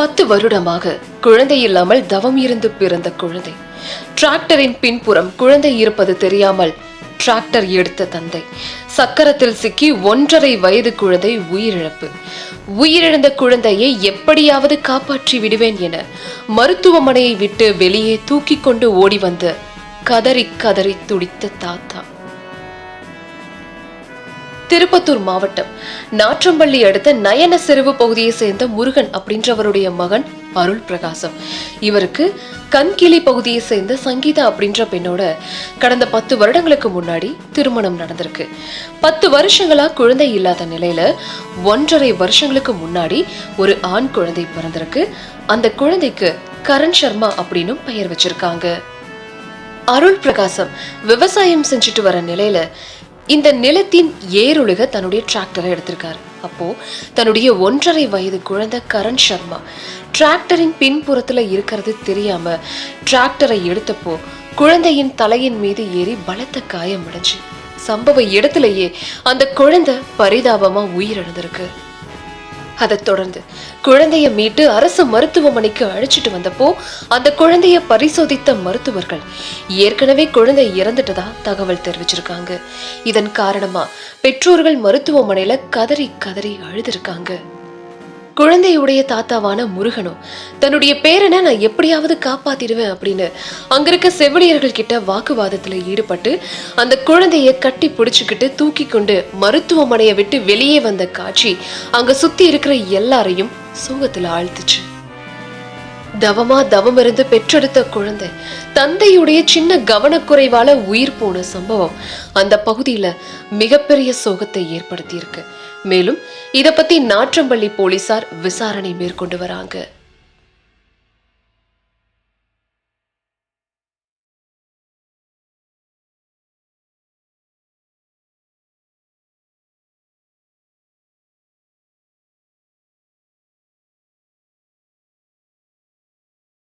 பத்து வருடமாக குழந்தை இல்லாமல் தவம் இருந்து பிறந்த குழந்தை. டிராக்டரின் பின்புறம் குழந்தை இருப்பது தெரியாமல் டிராக்டர் எடுத்த தந்தை. சக்கரத்தில் சிக்கி ஒன்றரை வயது குழந்தை உயிரிழப்பு. உயிரிழந்த குழந்தையை எப்படியாவது காப்பாற்றி விடுவேன் என மருத்துவமனையை விட்டு வெளியே தூக்கி கொண்டு ஓடி வந்து கதறி கதறி துடித்த தாத்தா. திருப்பத்தூர் மாவட்டம். நாற்றம்பள்ளி அடுத்த நயன செருவு பகுதியை சேர்ந்த முருகன் அப்படின்றவருடைய மகன் அருள் பிரகாசம். இவருக்கு கண்கிளி பகுதியை சேர்ந்த சங்கீதா அப்படின்ற பெண்ணோட கடந்த பத்து வருடங்களுக்கு முன்னாடி திருமணம் நடந்திருக்கு. பத்து வருஷங்களா குழந்தை இல்லாத நிலையில ஒன்றரை வருஷங்களுக்கு முன்னாடி ஒரு ஆண் குழந்தை பிறந்திருக்கு. அந்த குழந்தைக்கு கரண் சர்மா அப்படின்னு பெயர் வச்சிருக்காங்க. அருள் பிரகாசம் விவசாயம் செஞ்சுட்டு வர நிலையில இந்த நிலத்தின் ஏருழுக தன்னுடைய டிராக்டரை எடுத்திருக்காரு. அப்போ தன்னுடைய ஒன்றரை வயது குழந்தை கரண் சர்மா டிராக்டரின் பின்புறத்துல இருக்கிறது தெரியாம டிராக்டரை எடுத்தப்போ குழந்தையின் தலையின் மீது ஏறி பலத்த காயம் அடைஞ்சு சம்பவ இடத்திலேயே அந்த குழந்தை பரிதாபமா உயிரிழந்திருக்கு. அதைத் தொடர்ந்து குழந்தைய மீட்டு அரசு மருத்துவமனைக்கு அழைச்சிட்டு வந்தப்போ அந்த குழந்தைய பரிசோதித்த மருத்துவர்கள் ஏற்கனவே குழந்தை இறந்துட்டதா தகவல் தெரிவிச்சிருக்காங்க. இதன் காரணமா பெற்றோர்கள் மருத்துவமனையில கதறி கதறி அழுதிருக்காங்க. குழந்தையுடைய தாத்தாவான முருகனும் தன்னுடைய பேரனை நான் எப்படியாவது காப்பாத்திடுவேன் அப்படின்னு அங்க இருக்க செவிலியர்கள் கிட்ட வாக்குவாதத்துல ஈடுபட்டு அந்த குழந்தைய கட்டி பிடிச்சுக்கிட்டு தூக்கி கொண்டு மருத்துவமனையை விட்டு வெளியே வந்த காட்சி அங்க சுத்தி இருக்கிற எல்லாரையும் சோகத்துல ஆழ்த்துச்சு. தவமா தவம் இருந்து பெற்றெடுத்த குழந்தை தந்தையுடைய சின்ன கவனக்குறைவால உயிர் போன சம்பவம் அந்த பகுதியில மிகப்பெரிய சோகத்தை ஏற்படுத்தியிருக்கு. மேலும் இத பத்தி நாற்றம்பள்ளி போலீசார் விசாரணை மேற்கொண்டு வராங்க.